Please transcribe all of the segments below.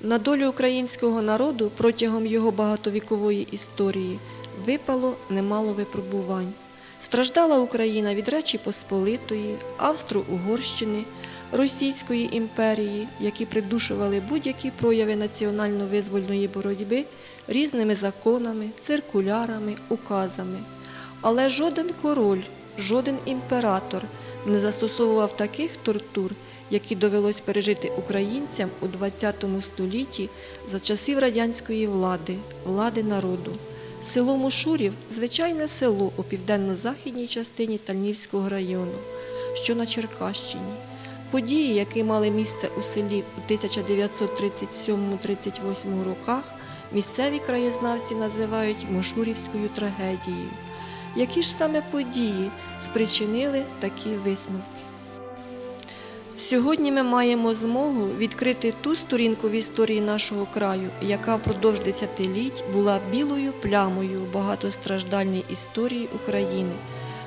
На долю українського народу протягом його багатовікової історії випало немало випробувань. Страждала Україна від Речі Посполитої, Австро-Угорщини, Російської імперії, які придушували будь-які прояви національно-визвольної боротьби різними законами, циркулярами, указами. Але жоден король, жоден імператор не застосовував таких тортур, які довелось пережити українцям у ХХ столітті за часів радянської влади, влади народу. Село Мушурів звичайне село у південно-західній частині Тальнівського району, що на Черкащині. Події, які мали місце у селі у 1937-38 роках, місцеві краєзнавці називають Мошурівською трагедією. Які ж саме події спричинили такі висновки? Сьогодні ми маємо змогу відкрити ту сторінку в історії нашого краю, яка впродовж десятиліть була білою плямою багатостраждальній історії України,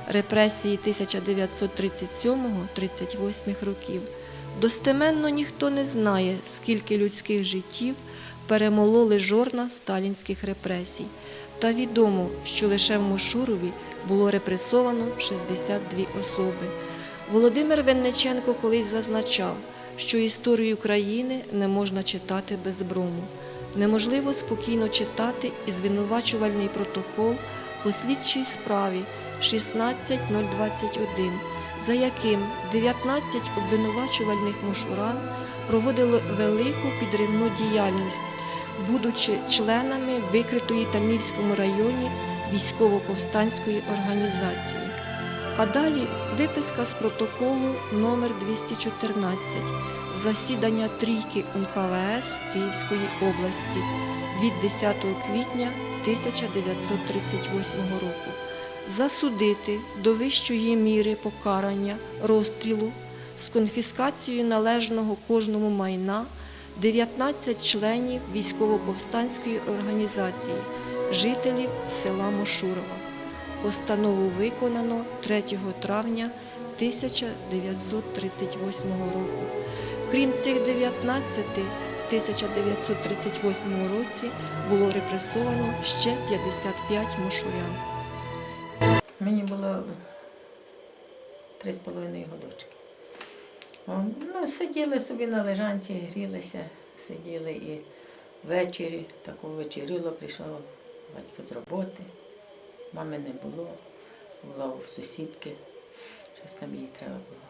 репресії 1937-38 років. Достеменно ніхто не знає, скільки людських життів перемололи жорна сталінських репресій. Та відомо, що лише в Мошурові було репресовано 62 особи. Володимир Винниченко колись зазначав, що історію України не можна читати без брому. Неможливо спокійно читати і звинувачувальний протокол по слідчій справі 16021, за яким 19 обвинувачувальних мушуран проводили велику підривну діяльність, будучи членами викритої в Тальнівському районі військово-повстанської організації. А далі виписка з протоколу номер 214 засідання трійки УНКВС Київської області від 10 квітня 1938 року. Засудити до вищої міри покарання розстрілу з конфіскацією належного кожному майна 19 членів військово-повстанської організації, жителів села Мошурова. Постанову виконано 3 травня 1938 року. Крім цих 19, в 1938 році було репресовано ще 55 мушурян. Мені було три з половиною годочки. Ну, сиділи собі на лежанці, грілися, сиділи і ввечері, такого вечеріло, прийшов батько з роботи, мами не було, була у сусідки, щось там їй треба було.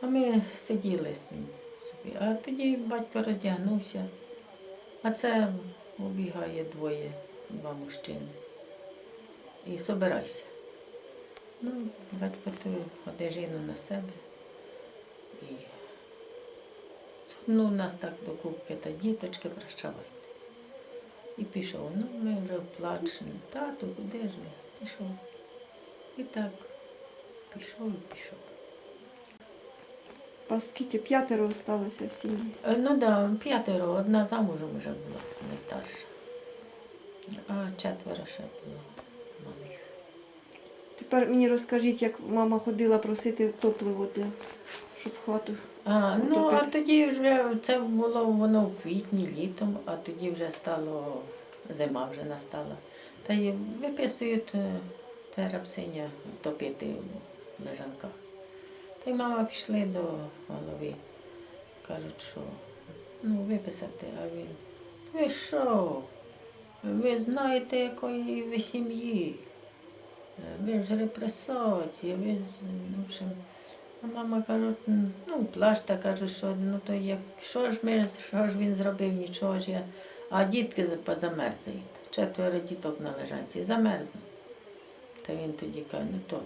А ми сиділи собі. А тоді батько роздягнувся, а це убігає двоє, два мужчини. І собирайся. Ну, батько ту одежину на себе. І ну, нас так до кубки та діточки, прощавайте. І пішов. Ну, ми вже плачемо. Тату, куди ж ви? Пішов. І так, пішов і пішов. А скільки п'ятеро залишилося в сім'ї? Е, Ну так, да, п'ятеро, одна замужем вже була, не старша. А четверо ще було малих. Тепер мені розкажіть, як мама ходила просити топливо для щоб хату. А, ну, а тоді вже це було воно в квітні, літом, а тоді вже стало, зима вже настала. Та й виписують е, терапсиня топити в лежанках. Та й мама пішли до голови. Кажуть, що ну, виписати, а він. Ви що? Ви знаєте, якої ви сім'ї? Е, Ви ж репресація, ви з в общем, а мама каже, ну, плачте, каже, що ну то як, що ж ми, що ж він зробив, нічого ж я. А дітки за- позамерзають. Четверо діток на лежанці замерзне. Та він тоді каже, ну то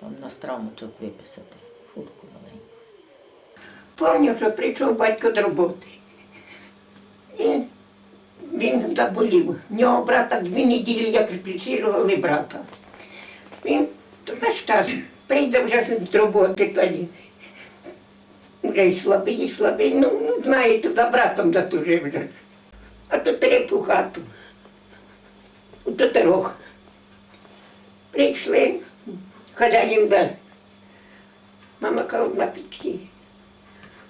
там на страмочок виписати, фурку маленьку. Пам'ятаю, що прийшов батько з роботи. І він заболів. В нього брата дві неділі, як репресували брата. Він весь час прийде вже з роботи тоді. Вже й слабий, і слабий. Ну, знаєте, за братом затужив вже. А то трепу хату. До дорог. Прийшли, хазяїн де. Мама каже, на печі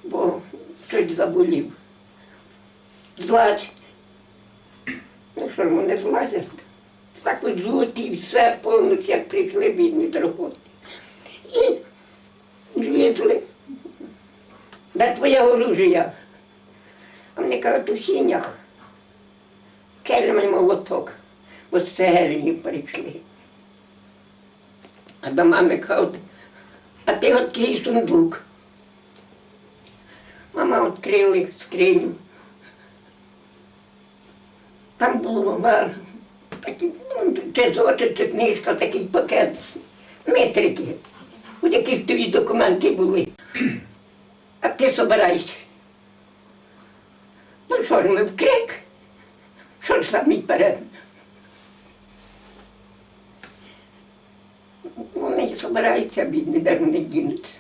бо щось заболів. злазь. Ну що ж вони злазять? Так от жуті, все повністю, як прийшли бідні роботи. І звізли. Де твоє оружие? А вони кажуть, у сінях. Кельмий молоток. Ось з прийшли. А до мами кажуть, а ти відкрий сундук. Мама відкрили скриню. Там було ла- такі, ну, чи зошит, чи книжка, такий пакет, метрики. У яких твої документи були. А ти собирайся. Ну що ж ми в крик? Що ж самі перед? Вони собираються, бідні, де ж вони дінуться.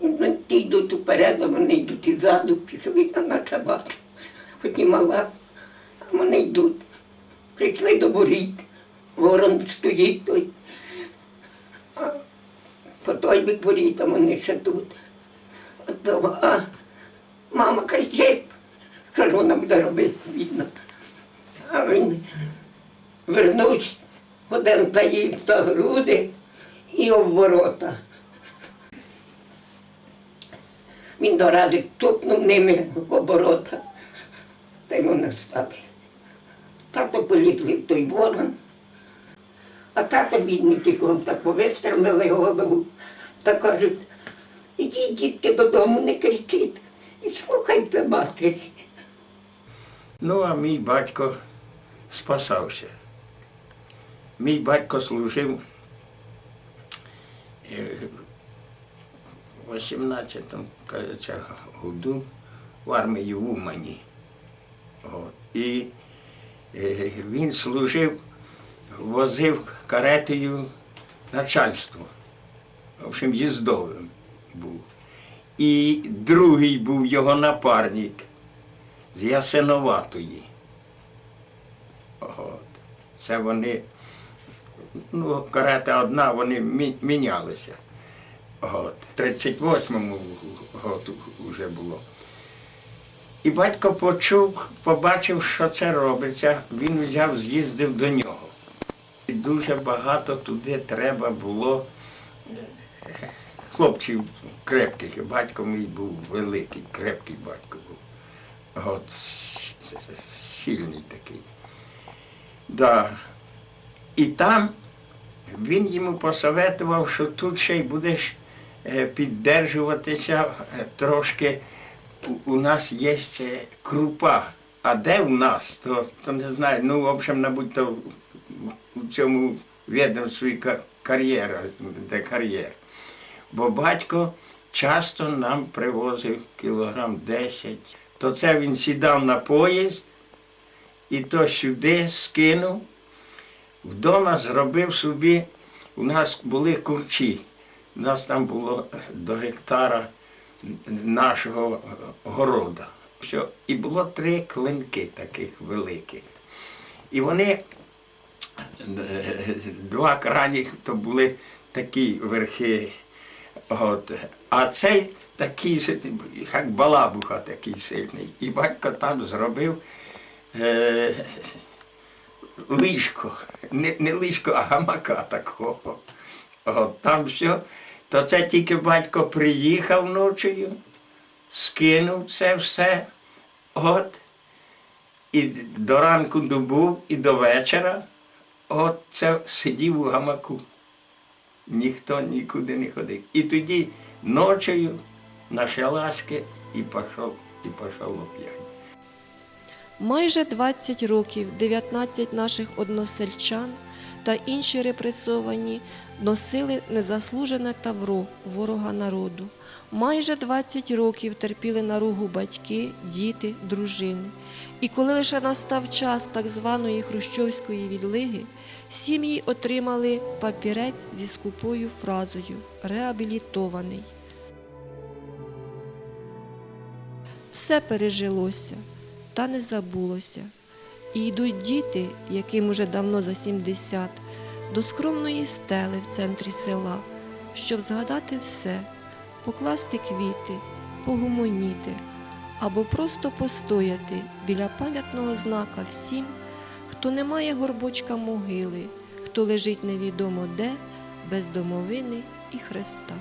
Ну, Ті йдуть уперед, а вони йдуть іззаду, пішли а на чабат. Хоч і мала, а вони йдуть. Прийшли до воріт, ворон стоїть той. А по той бік воріт, а вони ще тут. От того, а мама кричить, що ж вона буде робити, бідно. А він вернувся, один таїть за груди і об ворота. Він до ради тупнув ними оборота, та й вони стали. Тато полізли в той ворон, а тато бідний тільки так повистрелили голову та кажуть, ідіть, дітки, додому, не кричіть і слухайте матері. Ну, а мій батько спасався. Мій батько служив е, в 18-му, кажеться, году в армії в Умані. І е, він служив, возив каретою начальство. В общем, їздовим був. І другий був його напарник з Ясиноватої. От. Це вони, ну, карета одна, вони мі- мінялися. От. 38-му году вже було. І батько почув, побачив, що це робиться, він взяв, з'їздив до нього. І дуже багато туди треба було хлопців крепких. Батько мій був великий, крепкий батько був. От, сильний такий. Да. І там він йому посоветував, що тут ще й будеш е, піддержуватися е, трошки. У, нас є крупа. А де в нас, то, то не знаю. Ну, в общем, мабуть, то в- цьому відомстві ка- кар'єра, де кар'єр. Бо батько часто нам привозив кілограм 10. То це він сідав на поїзд і то сюди скинув. Вдома зробив собі, у нас були курчі. У нас там було до гектара нашого города. Все. І було три клинки таких великих. І вони, е, два крайніх, то були такі верхи. От. А цей такий, як балабуха такий сильний. І батько там зробив е, ліжко. Не, не ліжко, а гамака такого. От, там все. То це тільки батько приїхав ночею, скинув це все. От. І до ранку добув, і до вечора. От це сидів у гамаку. Ніхто нікуди не ходив. І тоді ночею на шалашки і пішов, і пішов оп'ять. Майже 20 років 19 наших односельчан та інші репресовані носили незаслужене тавро ворога народу. Майже 20 років терпіли наругу батьки, діти, дружини. І коли лише настав час так званої хрущовської відлиги, сім'ї отримали папірець зі скупою фразою реабілітований. Все пережилося та не забулося. І йдуть діти, яким уже давно за 70, до скромної стели в центрі села, щоб згадати все, покласти квіти, погомоніти, або просто постояти біля пам'ятного знака всім, хто не має горбочка могили, хто лежить невідомо де, без домовини і хреста.